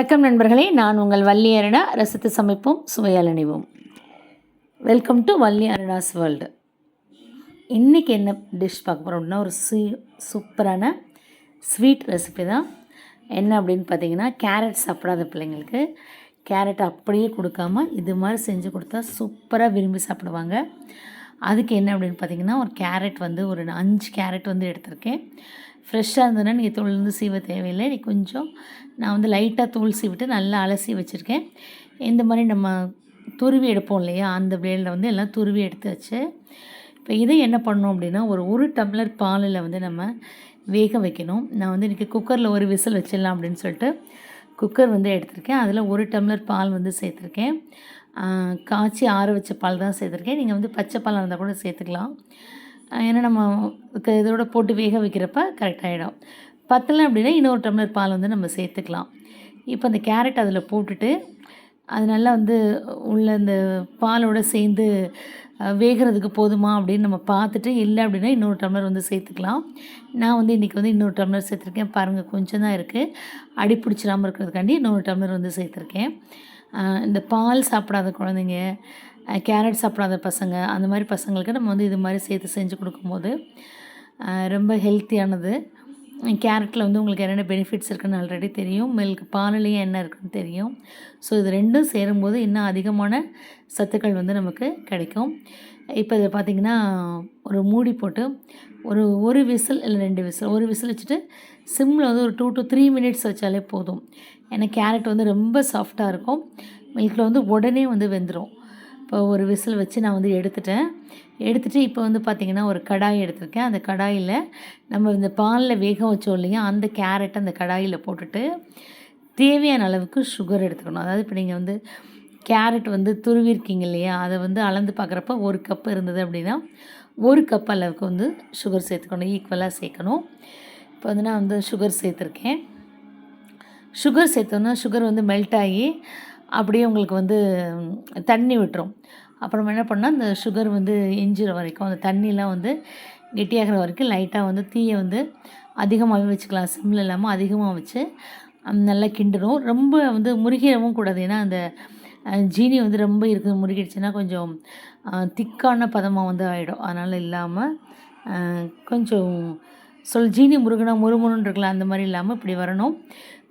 வணக்கம் நண்பர்களே நான் உங்கள் வள்ளி அருணா. ரசித்து சமைப்போம் சுவையால் அணிவோம். Welcome to Valli Aruna's world இன்றைக்கி என்ன டிஷ் பார்க்க போகிறோம் அப்படின்னா ஒரு சீ சூப்பரான ஸ்வீட் ரெசிபி தான். என்ன அப்படின்னு பார்த்தீங்கன்னா கேரட் சாப்பிடாத பிள்ளைங்களுக்கு கேரட் அப்படியே கொடுக்காம இது மாதிரி செஞ்சு கொடுத்தா சூப்பராக விரும்பி சாப்பிடுவாங்க. அதுக்கு என்ன அப்படின்னு பார்த்தீங்கன்னா ஒரு கேரட் வந்து ஒரு அஞ்சு கேரட் வந்து எடுத்திருக்கேன். ஃப்ரெஷ்ஷாக இருந்ததுன்னா நீங்கள் தோல் சீவ தேவையில்லை. நீ கொஞ்சம் நான் வந்து லைட்டாக தோல் சீவிட்டு நல்லா அலசி வச்சுருக்கேன். இந்த மாதிரி நம்ம துருவி எடுப்போம் இல்லையா? அந்த வேலில் வந்து எல்லாம் துருவி எடுத்து வச்சு இப்போ இதை என்ன பண்ணோம் அப்படின்னா ஒரு ஒரு டம்ளர் பாலில் வந்து நம்ம வேக வைக்கணும். நான் வந்து இன்றைக்கி குக்கரில் ஒரு விசில் வச்சிடலாம் அப்படின்னு சொல்லிட்டு குக்கர் வந்து எடுத்திருக்கேன். அதில் ஒரு டம்ளர் பால் வந்து சேர்த்துருக்கேன். காய்ச்சி ஆற வச்ச பால் தான் சேர்த்துருக்கேன். நீங்கள் வந்து பச்சை பால் இருந்தால் கூட சேர்த்துக்கலாம். ஏன்னா நம்ம இதோட போட்டு வேக வைக்கிறப்ப கரெக்டாகிடும் பத்தலை அப்படின்னா இன்னொரு டம்ளர் பால் வந்து நம்ம சேர்த்துக்கலாம். இப்போ அந்த கேரட் அதில் போட்டுட்டு அது நல்லா வந்து உள்ள இந்த பாலோட சேர்ந்து வேகிறதுக்கு போதுமா அப்படின்னு நம்ம பார்த்துட்டு இல்லை அப்படின்னா இன்னொரு டம்ளர் வந்து சேர்த்துக்கலாம். நான் வந்து இன்றைக்கி வந்து இன்னொரு டம்ளர் சேர்த்துருக்கேன். பாருங்கள் கொஞ்சம் தான் இருக்குது அடி பிடிச்சிடாமல் இருக்கிறதுக்காண்டி இன்னொரு டம்ளர் வந்து சேர்த்துருக்கேன். இந்த பால் சாப்பிடாத குழந்தைங்க கேரட் சாப்பிடாத பசங்க அந்த மாதிரி பசங்களுக்கு நம்ம வந்து இது மாதிரி சேர்த்து செஞ்சு கொடுக்கும்போது ரொம்ப ஹெல்த்தியானது. கேரட்டில் வந்து உங்களுக்கு என்னென்ன பெனிஃபிட்ஸ் இருக்குன்னு ஆல்ரெடி தெரியும். மில்க் பாலுலேயும் என்ன இருக்குன்னு தெரியும். ஸோ இது ரெண்டும் சேரும்போது இன்னும் அதிகமான சத்துக்கள் வந்து நமக்கு கிடைக்கும். இப்போ இதை பார்த்திங்கன்னா ஒரு மூடி போட்டு ஒரு ஒரு விசில் இல்லை ரெண்டு விசில் ஒரு விசில் வச்சுட்டு சிம்மில் வந்து ஒரு டூ டு த்ரீ மினிட்ஸ் வச்சாலே போதும். ஏன்னா கேரட் வந்து ரொம்ப சாஃப்டாக இருக்கும். மில்கில் வந்து உடனே வந்து வெந்துடும் இப்போ ஒரு விசில் வச்சு நான் வந்து எடுத்துட்டேன். எடுத்துகிட்டு இப்போ வந்து பார்த்திங்கன்னா ஒரு கடாய் எடுத்திருக்கேன். அந்த கடாயில் நம்ம இந்த பாலில் வேக வச்சோம் இல்லையா? அந்த கேரட் அந்த கடாயில் போட்டுட்டு தேவையான அளவுக்கு சுகர் எடுத்துக்கணும். அதாவது இப்போ நீங்கள் வந்து கேரட் வந்து துருவிருக்கீங்க இல்லையா? அதை வந்து அளந்து பார்க்குறப்ப ஒரு கப் இருந்தது அப்படின்னா ஒரு கப் அளவுக்கு வந்து சுகர் சேர்த்துக்கணும். ஈக்குவலாக சேர்க்கணும். இப்போ வந்து நான் வந்து சுகர் சேர்த்துருக்கேன். சுகர் சேர்த்தோன்னா சுகர் வந்து மெல்ட் ஆகி அப்படியே உங்களுக்கு வந்து தண்ணி விட்டுரும். அப்புறம் என்ன பண்ணால் அந்த சுகர் வந்து எஞ்சிற வரைக்கும் அந்த தண்ணிலாம் வந்து கெட்டியாகிற வரைக்கும் லைட்டாக வந்து தீயை வந்து அதிகமாகவே வச்சுக்கலாம். சிம்மில் இல்லாமல் அதிகமாக வச்சு நல்லா கிண்டணும் ரொம்ப வந்து முருகிடவும் கூடாது. ஏன்னா அந்த ஜீனி வந்து ரொம்ப இருக்குது முருகிடுச்சுன்னா கொஞ்சம் திக்கான பதமாக வந்து ஆகிடும் அதனால் இல்லாமல் கொஞ்சம் சொல் ஜீனி முருகனா முறுமுறுன்னு இருக்கலாம். அந்த மாதிரி இல்லாமல் இப்படி வரணும்.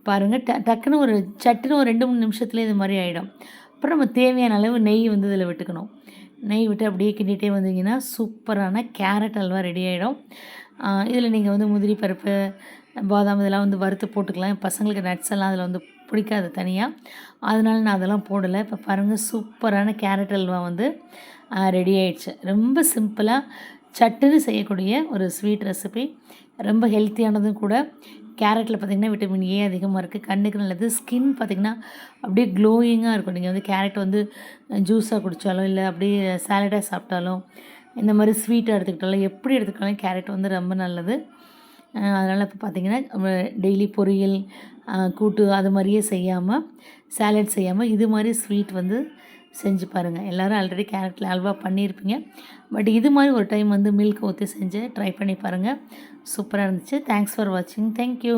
பாருங்கள் ட டக்குன்னு ஒரு சட்டுன்னு ஒரு ரெண்டு மூணு நிமிஷத்துலேயே இது மாதிரி ஆகிடும் அப்புறம் நம்ம தேவையான அளவு நெய் வந்து இதில் விட்டுக்கணும். நெய் விட்டு அப்படியே கிண்டிகிட்டே வந்தீங்கன்னா சூப்பரான கேரட் அல்வா ரெடி ஆகிடும் இதில் நீங்கள் வந்து முதிரி பருப்பு பாதாம் இதெல்லாம் வந்து வறுத்து போட்டுக்கலாம். என் பசங்களுக்கு நட்ஸ் எல்லாம் அதில் வந்து பிடிக்காது தனியாக அதனால நான் அதெல்லாம் போடலை. இப்போ பாருங்கள் சூப்பரான கேரட் அல்வா வந்து ரெடி ஆயிடுச்சு. ரொம்ப சிம்பிளாக சட்டுன்னு செய்யக்கூடிய ஒரு ஸ்வீட் ரெசிபி. ரொம்ப ஹெல்த்தியானதும் கூட. கேரட்டில் பார்த்திங்கன்னா விட்டமின் ஏ அதிகமாக இருக்குது கண்ணுக்கு நல்லது. ஸ்கின் பார்த்திங்கன்னா அப்படியே க்ளோயிங்காக இருக்கும். நீங்கள் வந்து கேரட் வந்து ஜூஸாக குடித்தாலும் இல்லை அப்படியே சாலடாக சாப்பிட்டாலும் இந்த மாதிரி ஸ்வீட்டாக எடுத்துக்கிட்டாலும் எப்படி எடுத்துக்கிட்டாலும் கேரட் வந்து ரொம்ப நல்லது. அதனால் இப்போ பார்த்திங்கன்னா டெய்லி பொரியல் கூட்டு அது மாதிரியே செய்யாமல் சாலட் செய்யாமல் இது மாதிரி ஸ்வீட் வந்து செஞ்சு பாருங்கள் எல்லோரும் ஆல்ரெடி கேரட்டில் அல்வா பண்ணியிருப்பீங்க. பட் இது மாதிரி ஒரு டைம் வந்து மில்க் ஊற்றி செஞ்சு ட்ரை பண்ணி பாருங்கள் சூப்பராக இருந்துச்சு. தேங்க்ஸ் ஃபார் வாட்சிங் தேங்க்யூ